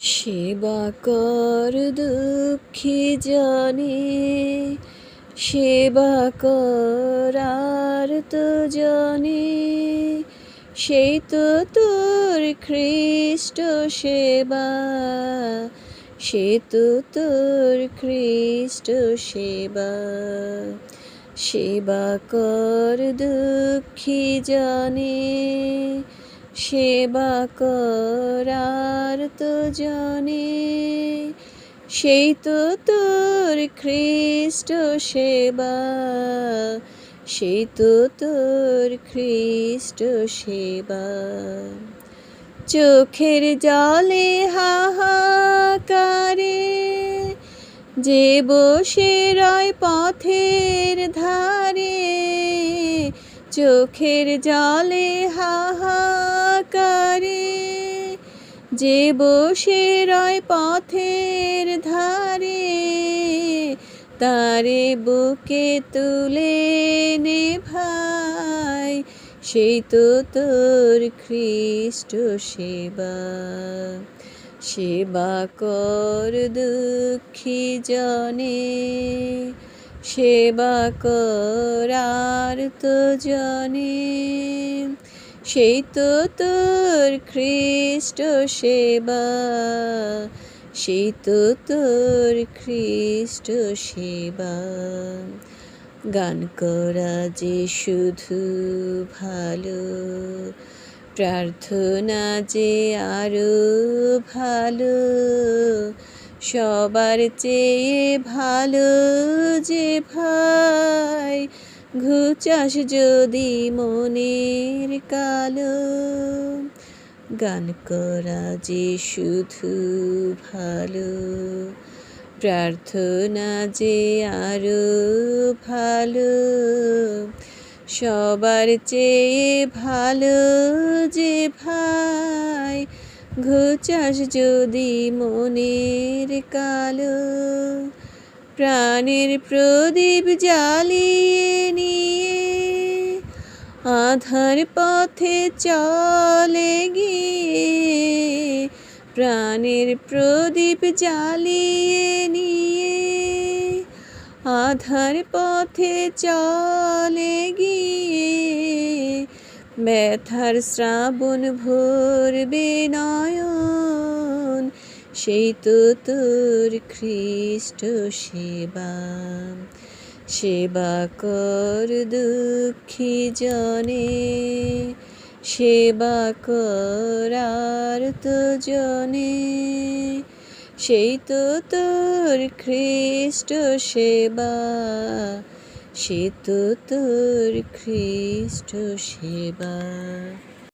সেবা কর দুঃখী জানে, সেবা কর আর তো জানে। সেই তো তোর খ্রিস্ট সেবা, সে তো তোর খ্রিস্ট সেবা। সেবা কর দুঃখী জানে সেবা করার তো জানে, সেই তো তোর খ্রিস্ট সেবা, সেই তো তোর খ্রিস্ট সেবা। চোখের জলে হাহাকারে যে বসে রয় পথের ধারে চোখের জলে হাহাকারে যে বসে রয় পথের ধারে, তারে বুকে তুলে নে ভাই, সেই তো তোর খ্রিস্ট সেবা। সেবা কর দুঃখী জনে সেবা করার তো জনে। সেই তো তোর খ্রিস্ট সেবা, সেই তো তোর খ্রিস্ট সেবা। গান করা যে শুধু ভালো, প্রার্থনা যে আরও ভালো সবার চেয়ে ভালো যে ভাই, ঘুচাস যদি মনের কালো। গান করা যে শুধু ভালো, প্রার্থনা যে আরও ভালো। সবার চেয়ে ভালো যে ভাই ঘুচাস যদি মনের কালো। প্রাণের প্রদীপ জ্বালিয়ে নিয়ে আধার পথে চলে গিয়ে প্রাণের প্রদীপ জ্বালিয়ে নিয়ে আধার পথে চলে গিয়ে ব্যথার শ্রাবণ ভরবে নয়ন সেই তো তোর খ্রিস্ট সেবা। সেবা কর দুঃখী জনে, সেবা করার তো জনে। সেই তো তোর খ্রিস্ট সেবা। সে তো তোর খ্রিস্ট সেবা।